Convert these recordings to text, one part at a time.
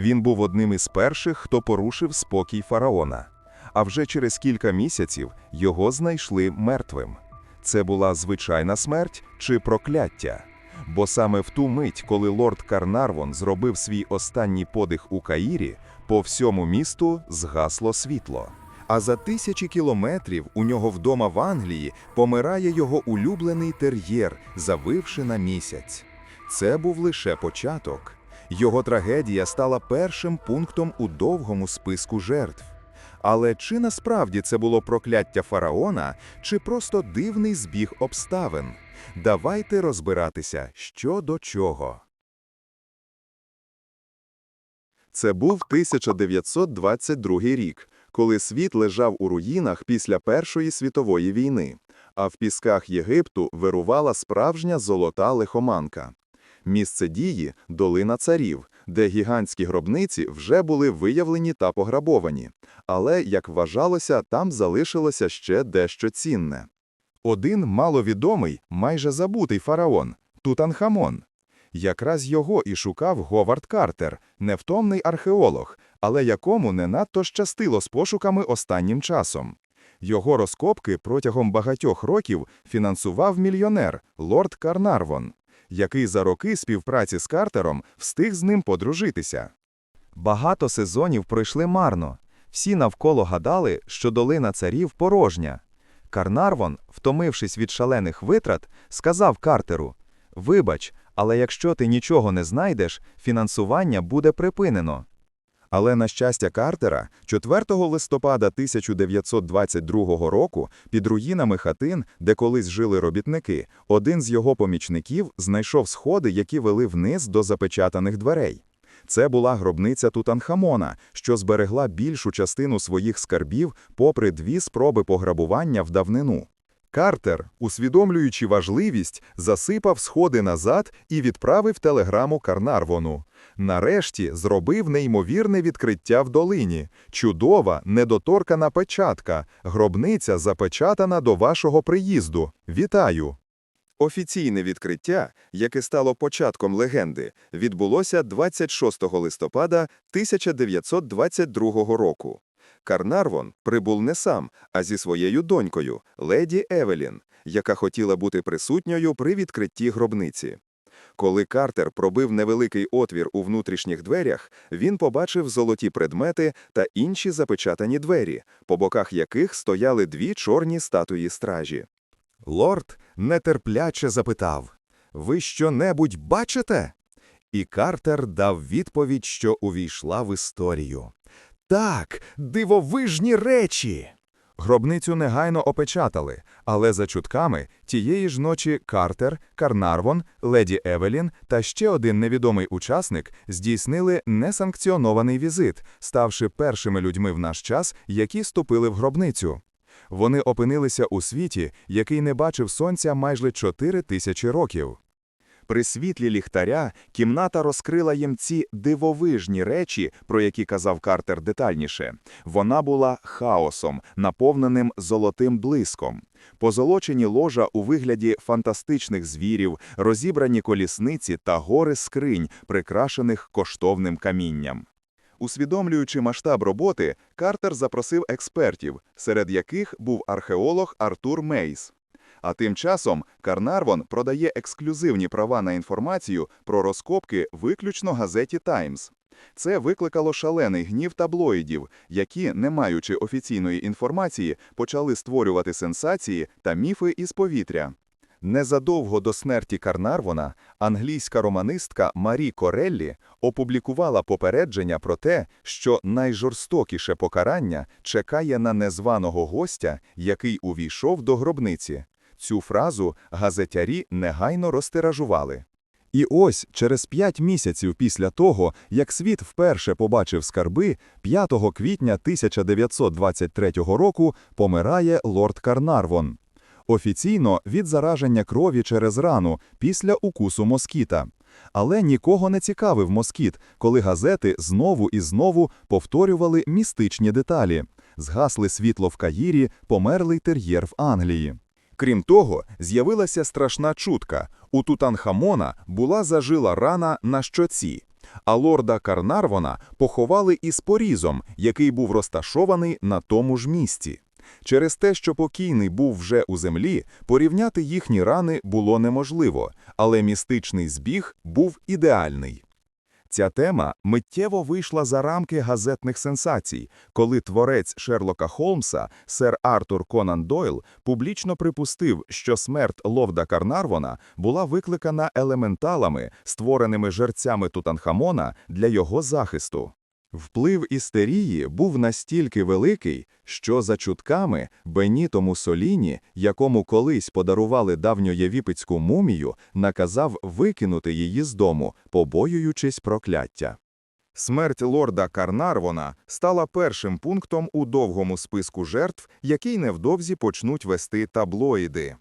Він був одним із перших, хто порушив спокій фараона. А вже через кілька місяців його знайшли мертвим. Це була звичайна смерть чи прокляття? Бо саме в ту мить, коли лорд Карнарвон зробив свій останній подих у Каїрі, по всьому місту згасло світло. А за тисячі кілометрів у нього вдома в Англії помирає його улюблений тер'єр, завивши на місяць. Це був лише початок. Його трагедія стала першим пунктом у довгому списку жертв. Але чи насправді це було прокляття фараона, чи просто дивний збіг обставин? Давайте розбиратися, що до чого. Це був 1922 рік, коли світ лежав у руїнах після Першої світової війни, а в пісках Єгипту вирувала справжня золота лихоманка. Місце дії – долина царів, де гігантські гробниці вже були виявлені та пограбовані. Але, як вважалося, там залишилося ще дещо цінне. Один маловідомий, майже забутий фараон – Тутанхамон. Якраз його і шукав Говард Картер, невтомний археолог, але якому не надто щастило з пошуками останнім часом. Його розкопки протягом багатьох років фінансував мільйонер лорд Карнарвон, який за роки співпраці з Картером встиг з ним подружитися. Багато сезонів пройшли марно. Всі навколо гадали, що долина царів порожня. Карнарвон, втомившись від шалених витрат, сказав Картеру: Вибач, але якщо ти нічого не знайдеш, фінансування буде припинено. Але на щастя Картера, 4 листопада 1922 року, під руїнами хатин, де колись жили робітники, один з його помічників знайшов сходи, які вели вниз до запечатаних дверей. Це була гробниця Тутанхамона, що зберегла більшу частину своїх скарбів попри дві спроби пограбування в давнину. Картер, усвідомлюючи важливість, засипав сходи назад і відправив телеграму Карнарвону. Нарешті зробив неймовірне відкриття в долині. Чудова, недоторкана печатка. Гробниця запечатана до вашого приїзду. Вітаю! Офіційне відкриття, яке стало початком легенди, відбулося 26 листопада 1922 року. Карнарвон прибув не сам, а зі своєю донькою, леді Евелін, яка хотіла бути присутньою при відкритті гробниці. Коли Картер пробив невеликий отвір у внутрішніх дверях, він побачив золоті предмети та інші запечатані двері, по боках яких стояли дві чорні статуї стражі. Лорд нетерпляче запитав: Ви що-небудь бачите? І Картер дав відповідь, що увійшла в історію. Так, дивовижні речі. Гробницю негайно опечатали, але за чутками тієї ж ночі Картер, Карнарвон, леді Евелін та ще один невідомий учасник здійснили несанкціонований візит, ставши першими людьми в наш час, які ступили в гробницю. Вони опинилися у світі, який не бачив сонця майже чотири тисячі років. При світлі ліхтаря кімната розкрила їм ці дивовижні речі, про які казав Картер детальніше. Вона була хаосом, наповненим золотим блиском. Позолочені ложа у вигляді фантастичних звірів, розібрані колісниці та гори скринь, прикрашених коштовним камінням. Усвідомлюючи масштаб роботи, Картер запросив експертів, серед яких був археолог Артур Мейс. А тим часом Карнарвон продає ексклюзивні права на інформацію про розкопки виключно газеті «Таймс». Це викликало шалений гнів таблоїдів, які, не маючи офіційної інформації, почали створювати сенсації та міфи із повітря. Незадовго до смерті Карнарвона англійська романистка Марі Кореллі опублікувала попередження про те, що найжорстокіше покарання чекає на незваного гостя, який увійшов до гробниці. Цю фразу газетярі негайно розтиражували. І ось через п'ять місяців після того, як світ вперше побачив скарби, 5 квітня 1923 року помирає лорд Карнарвон. Офіційно від зараження крові через рану після укусу москіта. Але нікого не цікавив москіт, коли газети знову і знову повторювали містичні деталі. Згасли світло в Каїрі, померлий тер'єр в Англії. Крім того, з'явилася страшна чутка. У Тутанхамона була зажила рана на щоці. а лорда Карнарвона поховали із порізом, який був розташований на тому ж місці. Через те, що покійний був вже у землі, порівняти їхні рани було неможливо, але містичний збіг був ідеальний. Ця тема миттєво вийшла за рамки газетних сенсацій, коли творець Шерлока Холмса, сер Артур Конан Дойл, публічно припустив, що смерть Ловда Карнарвона була викликана елементалами, створеними жерцями Тутанхамона для його захисту. Вплив істерії був настільки великий, що за чутками Беніто Муссоліні, якому колись подарували давньоєвіпетську мумію, наказав викинути її з дому, побоюючись прокляття. Смерть лорда Карнарвона стала першим пунктом у довгому списку жертв, який невдовзі почнуть вести таблоїди.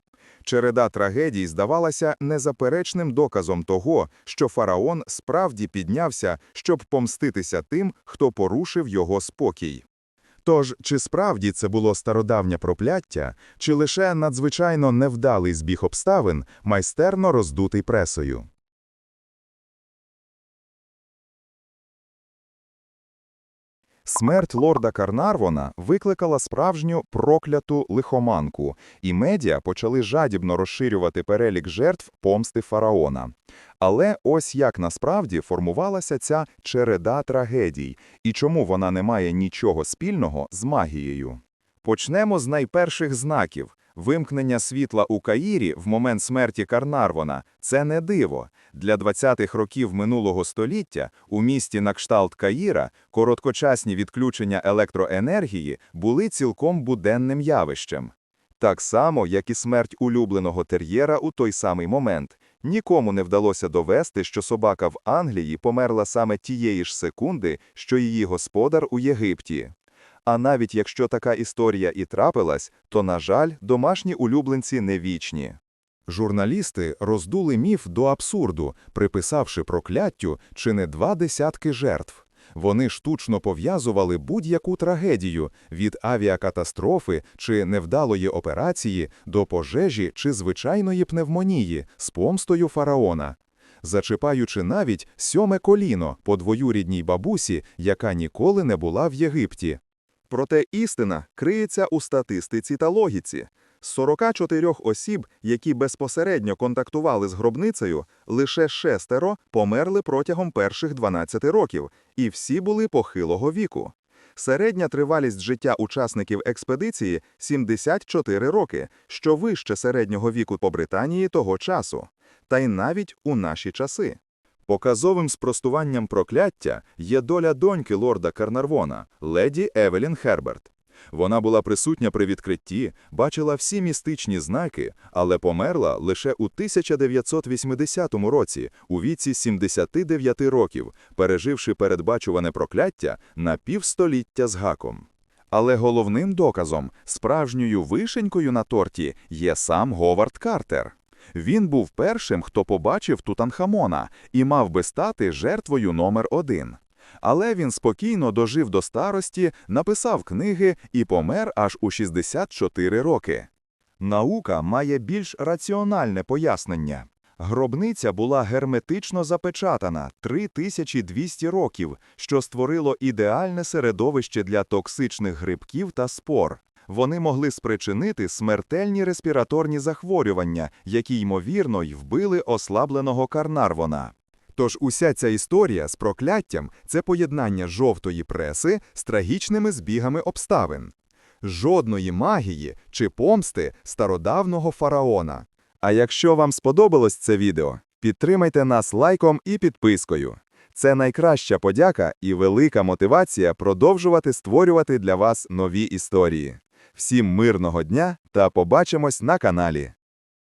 Череда трагедій здавалася незаперечним доказом того, що фараон справді піднявся, щоб помститися тим, хто порушив його спокій. Тож, чи справді це було стародавнє прокляття, чи лише надзвичайно невдалий збіг обставин, майстерно роздутий пресою? Смерть лорда Карнарвона викликала справжню прокляту лихоманку, і медіа почали жадібно розширювати перелік жертв помсти фараона. Але ось як насправді формувалася ця череда трагедій, і чому вона не має нічого спільного з магією. Почнемо з найперших знаків. Вимкнення світла у Каїрі в момент смерті Карнарвона – це не диво. Для 20-х років минулого століття у місті на кшталт Каїра короткочасні відключення електроенергії були цілком буденним явищем. Так само, як і смерть улюбленого тер'єра у той самий момент. Нікому не вдалося довести, що собака в Англії померла саме тієї ж секунди, що її господар у Єгипті. А навіть якщо така історія і трапилась, то, на жаль, домашні улюбленці не вічні. Журналісти роздули міф до абсурду, приписавши прокляттю чи не два десятки жертв. Вони штучно пов'язували будь-яку трагедію від авіакатастрофи чи невдалої операції до пожежі чи звичайної пневмонії з помстою фараона. Зачіпаючи навіть сьоме коліно по двоюрідній бабусі, яка ніколи не була в Єгипті. Проте істина криється у статистиці та логіці. З 44 осіб, які безпосередньо контактували з гробницею, лише шестеро померли протягом перших 12 років, і всі були похилого віку. Середня тривалість життя учасників експедиції 74 роки, що вище середнього віку по Британії того часу, та й навіть у наші часи. Показовим спростуванням прокляття є доля доньки лорда Карнарвона, леді Евелін Херберт. Вона була присутня при відкритті, бачила всі містичні знаки, але померла лише у 1980 році, у віці 79 років, переживши передбачуване прокляття на півстоліття з гаком. Але головним доказом, справжньою вишенькою на торті, є сам Говард Картер. Він був першим, хто побачив Тутанхамона і мав би стати жертвою номер один. Але він спокійно дожив до старості, написав книги і помер аж у 64 роки. Наука має більш раціональне пояснення. Гробниця була герметично запечатана 3200 років, що створило ідеальне середовище для токсичних грибків та спор. Вони могли спричинити смертельні респіраторні захворювання, які, ймовірно, й вбили ослабленого Карнарвона. Тож уся ця історія з прокляттям це поєднання жовтої преси з трагічними збігами обставин. Жодної магії чи помсти стародавного фараона. А якщо вам сподобалось це відео, підтримайте нас лайком і підпискою. Це найкраща подяка і велика мотивація продовжувати створювати для вас нові історії. Всім мирного дня та побачимось на каналі.